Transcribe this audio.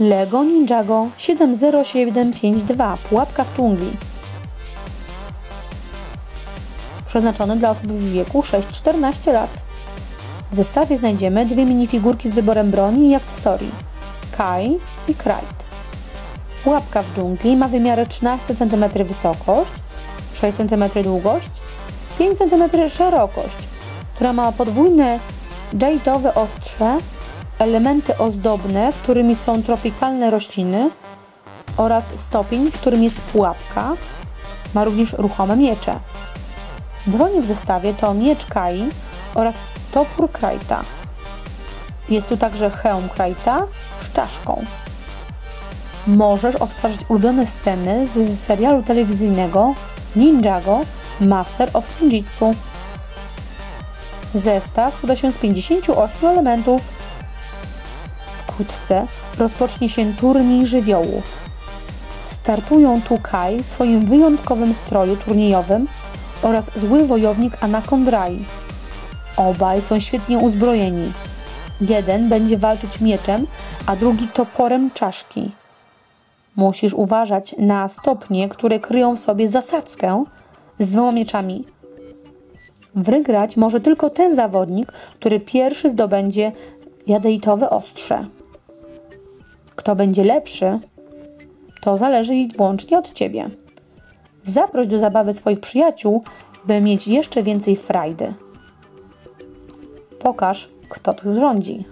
Lego Ninjago 70752 Pułapka w dżungli. Przeznaczony dla osób w wieku 6-14 lat. W zestawie znajdziemy dwie minifigurki z wyborem broni i akcesorii. Kai i Krajt. Pułapka w dżungli ma wymiary 13 cm wysokość, 6 cm długość, 5 cm szerokość, która ma podwójne jade'owe ostrze, elementy ozdobne, którymi są tropikalne rośliny oraz stopień, w którym jest pułapka. Ma również ruchome miecze. Broń w zestawie to miecz Kai oraz topór Krajta. Jest tu także hełm Krajta z czaszką. Możesz odtwarzać ulubione sceny z serialu telewizyjnego Ninjago Master of Spinjitzu. Zestaw składa się z 58 elementów. Wkrótce rozpocznie się turniej żywiołów. Startują tu Kai w swoim wyjątkowym stroju turniejowym oraz zły wojownik Anakondrai. Obaj są świetnie uzbrojeni. Jeden będzie walczyć mieczem, a drugi toporem czaszki. Musisz uważać na stopnie, które kryją w sobie zasadzkę z dwoma mieczami. Wygrać może tylko ten zawodnik, który pierwszy zdobędzie jadeitowe ostrze. Kto będzie lepszy, to zależy wyłącznie od Ciebie. Zaproś do zabawy swoich przyjaciół, by mieć jeszcze więcej frajdy. Pokaż, kto tu rządzi.